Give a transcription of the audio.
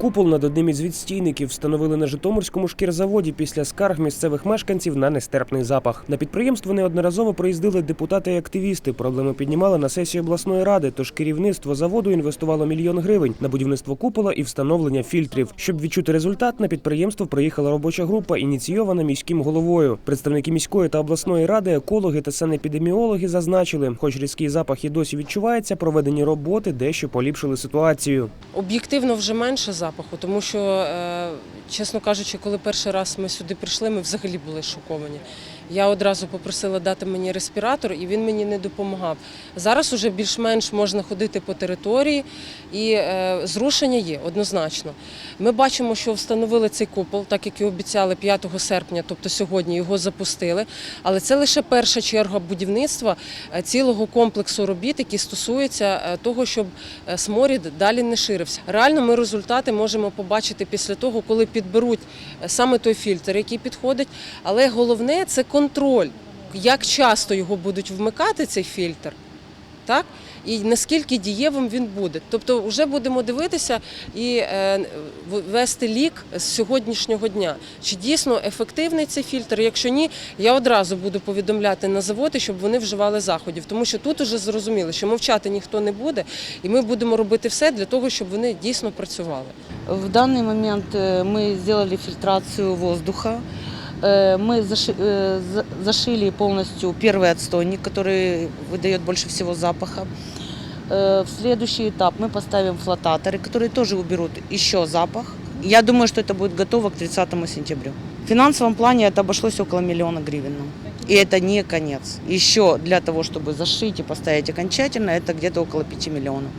Купол над одним із відстійників встановили на Житомирському шкірзаводі після скарг місцевих мешканців на нестерпний запах. На підприємство неодноразово приїздили депутати і активісти. Проблеми піднімали на сесії обласної ради. Тож керівництво заводу інвестувало мільйон гривень на будівництво купола і встановлення фільтрів. Щоб відчути результат, на підприємство приїхала робоча група, ініційована міським головою. Представники міської та обласної ради, екологи та санепідеміологи зазначили, хоч різкий запах і досі відчувається, проведені роботи дещо поліпшили ситуацію. Об'єктивно вже менше запаху, тому що, е, чесно кажучи, коли перший раз ми сюди прийшли, ми взагалі були шоковані. Я одразу попросила дати мені респіратор, і він мені не допомагав. Зараз уже більш-менш можна ходити по території, і е, зрушення є однозначно. Ми бачимо, що встановили цей купол, так як і обіцяли 5 серпня, тобто сьогодні його запустили. Але це лише перша черга будівництва е, цілого комплексу робіт, які стосуються е, того, щоб е, сморід далі не ширився. Реально, ми результати можемо побачити після того, коли підберуть е, саме той фільтр, який підходить. Але головне це контроль, як часто його будуть вмикати цей фільтр Так? І наскільки дієвим він буде. Тобто, вже будемо дивитися і е, в- вести лік з сьогоднішнього дня. Чи дійсно ефективний цей фільтр? Якщо ні, я одразу буду повідомляти на заводи, щоб вони вживали заходів. Тому що тут уже зрозуміло, що мовчати ніхто не буде, і ми будемо робити все для того, щоб вони дійсно працювали. В данный момент э, мы сделали фильтрацию воздуха. Э, Мы заши- э, за- зашили полностью первый отстойник, который выдает больше всего запаха. Э, В следующий этап мы поставим флотаторы, которые тоже уберут еще запах. Я думаю, что это будет готово к 30 сентября. В финансовом плане это обошлось около миллиона гривен. нам. И это не конец. Еще для того, чтобы зашить и поставить окончательно, это где-то около 5 миллионов.